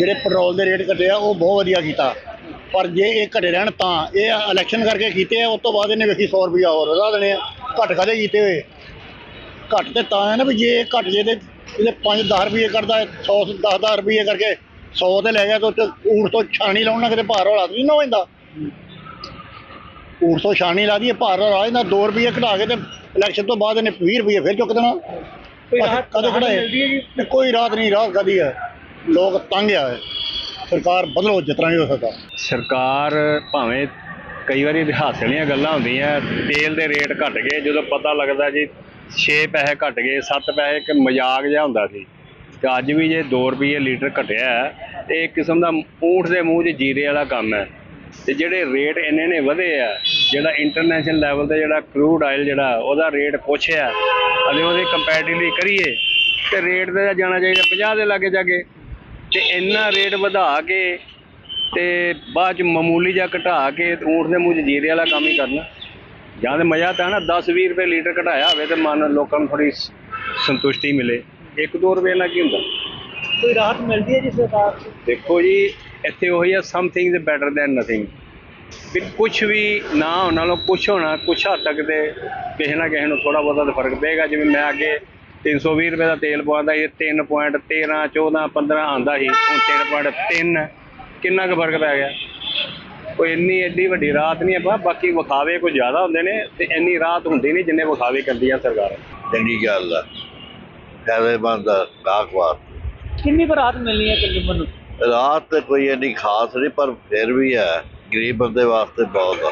ਜਿਹੜੇ ਪੈਟਰੋਲ ਦੇ ਰੇਟ ਘਟੇ ਆ ਉਹ ਬਹੁਤ ਵਧੀਆ ਕੀਤਾ। ਪਰ ਜੇ ਇਹ ਘਟੇ ਰਹਿਣ ਤਾਂ ਇਹ ਇਲੈਕਸ਼ਨ ਕਰਕੇ ਕੀਤੇ ਆ ਉਸ ਤੋਂ ਬਾਅਦ ਇਹਨੇ ਵੇਖੀ 100 ਰੁਪਇਆ ਹੋਰ ਵਧਾ ਦੇਣੇ ਆ। ਘਟ ਕਾਹਦੇ ਕੀਤੇ ਹੋਏ? ਘੱਟ ਤੇ ਤਾਂ ਹੈ ਨਾ ਵੀ ਜੇ ਇਹ ਘੱਟ ਜੇ ਤੇ ਇਹਦੇ 5-10 ਰੁਪਏ ਕਰਦਾ 100 10-10 ਰੁਪਏ ਕਰਕੇ 100 ਤੇ ਲੈ ਗਿਆ ਤਾਂ ਊਠ ਤੋਂ ਛਾਣੀ ਲਾਉਣ ਨਾਲ ਕਿਤੇ ਭਾਰ ਹੌਲਾ ਤਾਂ ਨਹੀਂ ਨਾ ਹੋ ਜਾਂਦਾ। ਊਠ ਤੋਂ ਛਾਣੀ ਲਾ ਦਈਏ ਭਾਰ ਹੌਲਾ ਹੋ ਜਾਂਦਾ 2 ਰੁਪਏ ਘਟਾ ਕੇ ਤੇ ਇਲੈਕਸ਼ਨ ਤੋਂ ਬਾਅਦ ਇਹਨੇ 20 ਰੁਪਏ ਫਿਰ ਚੁੱਕ ਦੇਣਾ। ਕੋਈ ਕਦੇ ਤੇ ਕੋਈ ਰਾਤ ਨਹੀਂ ਰਾਤ ਕਦੀ ਹੈ? ਲੋਕ ਤੰਗ ਆ। ਸਰਕਾਰ ਬਦਲੋ ਜਿਸ ਤਰ੍ਹਾਂ ਵੀ ਹੋ ਸਕਦਾ। ਸਰਕਾਰ ਭਾਵੇਂ ਕਈ ਵਾਰੀ ਇਤਿਹਾਸ ਵਾਲੀਆਂ ਗੱਲਾਂ ਹੁੰਦੀਆਂ ਤੇਲ ਦੇ ਰੇਟ ਘਟ ਗਏ ਜਦੋਂ ਪਤਾ ਲੱਗਦਾ ਜੀ 6 ਪੈਸੇ ਘਟ ਗਏ 7 ਪੈਸੇ ਇੱਕ ਮਜ਼ਾਕ ਜਿਹਾ ਹੁੰਦਾ ਸੀ। ਤੇ ਅੱਜ ਵੀ ਜੇ 2 ਰੁਪਏ ਲੀਟਰ ਘਟਿਆ ਹੈ, ਤੇ ਇੱਕ ਕਿਸਮ ਦਾ ਊਂਠ ਦੇ ਮੂੰਹ 'ਚ ਜੀਰੇ ਵਾਲਾ ਕੰਮ ਹੈ। ਤੇ ਜਿਹੜੇ ਰੇਟ ਇੰਨੇ ਨੇ ਵਧੇ ਆ ਜਿਹੜਾ ਇੰਟਰਨੈਸ਼ਨਲ ਲੈਵਲ ਤੇ ਜਿਹੜਾ ਕਰੂਡ ਆਇਲ ਜਿਹੜਾ ਉਹਦਾ ਰੇਟ ਪੁੱਛਿਆ ਅਤੇ ਉਹਦੇ ਕੰਪੈਰੀਟਿਵਲੀ ਕਰੀਏ ਤੇ ਰੇਟ ਤੇ ਜਾਣਾ ਚਾਹੀਦਾ 50 ਦੇ ਲਾਗੇ ਜਾ ਕੇ ਤੇ ਇੰਨਾ ਰੇਟ ਵਧਾ ਕੇ ਤੇ ਬਾਅਦ ਚ ਮਾਮੂਲੀ ਜਿਹਾ ਘਟਾ ਕੇ ਊਂਠ ਦੇ ਮੂੰਹ 'ਚ ਜੀਰੇ ਵਾਲਾ ਕੰਮ ਹੀ ਕਰਨਾ। ਜਾਂ ਤੇ ਮਜ਼ਾ ਤਾਂ ਨਾ 10 20 ਰੁਪਏ ਲੀਟਰ ਘਟਾਇਆ ਹੋਵੇ ਤੇ ਮਨ ਲੋਕਾਂ ਨੂੰ ਥੋੜੀ ਸੰਤੁਸ਼ਟੀ ਮਿਲੇ। 1-2 ਰੁਪਏ ਨਾਲ ਕੀ ਹੁੰਦਾ? ਕੋਈ ਰਾਹਤ ਮਿਲਦੀ ਹੈ ਜੀ ਸਰਕਾਰ ਤੋਂ? ਦੇਖੋ ਜੀ ਇੱਥੇ ਉਹੀ ਆ something is better than nothing ਵੀ ਕੁਝ ਵੀ ਨਾ ਹੋਣ ਨਾਲੋਂ ਕੁਝ ਹੋਣਾ ਕੁਛ ਹੱਦ ਤੱਕ ਤੇ ਕਿਸੇ ਨਾ ਕਿਸੇ ਨੂੰ ਥੋੜਾ ਬਹੁਤਾ ਫ਼ਰਕ ਪਏਗਾ। ਜਿਵੇਂ ਮੈਂ ਅੱਗੇ 320 ਰੁਪਏ ਦਾ ਤੇਲ ਪਵਾਉਂਦਾ ਸੀ 3.13 14 15 ਆਂਦਾ ਸੀ। ਹੁਣ 3.3 ਕਿੰਨਾ ਕੁ ਫ਼ਰਕ ਪੈ ਗਿਆ? ਕੋਈ ਇੰਨੀ ਐਡੀ ਵੱਡੀ ਰਾਤ ਨਹੀਂ ਬਾ- ਬਾਕੀ ਵਿਖਾਵੇ ਕੁਝ ਜ਼ਿਆਦਾ ਹੁੰਦੇ ਨੇ ਤੇ ਇੰਨੀ ਰਾਤ ਹੁੰਦੀ ਨਹੀਂ ਜਿੰਨੇ ਵਿਖਾਵੇ ਕਰਦੀਆਂ ਸਰਕਾਰਾਂ। ਚੰਗੀ ਗੱਲ ਆ। ਫਾਇਦੇਮੰਦ ਆ ਗਾਹਕ ਵਾਸਤੇ ਕਿੰਨੀ ਕੁ ਰਾਹਤ ਮਿਲਣੀ ਹੈ ਤਕਰੀਬਨ ਨੂੰ ਰਾਤ ਤੇ ਕੋਈ ਇੰਨੀ ਖਾਸ ਨਹੀਂ ਪਰ ਫਿਰ ਵੀ ਹੈ ਗਰੀਬ ਬੰਦੇ ਵਾਸਤੇ ਬਹੁਤ ਆ।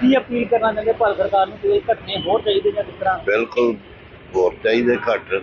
ਕੀ ਅਪੀਲ ਕਰਨਾ ਚਾਹੁੰਦੇ ਭਾਰਤ ਸਰਕਾਰ ਨੂੰ ਤੇਲ ਘਟਨੇ ਹੋਰ ਚਾਹੀਦੇ ਜਾਂ ਕਿਸ ਤਰ੍ਹਾਂ ਬਿਲਕੁਲ ਹੋਰ ਚਾਹੀਦੇ ਘੱਟ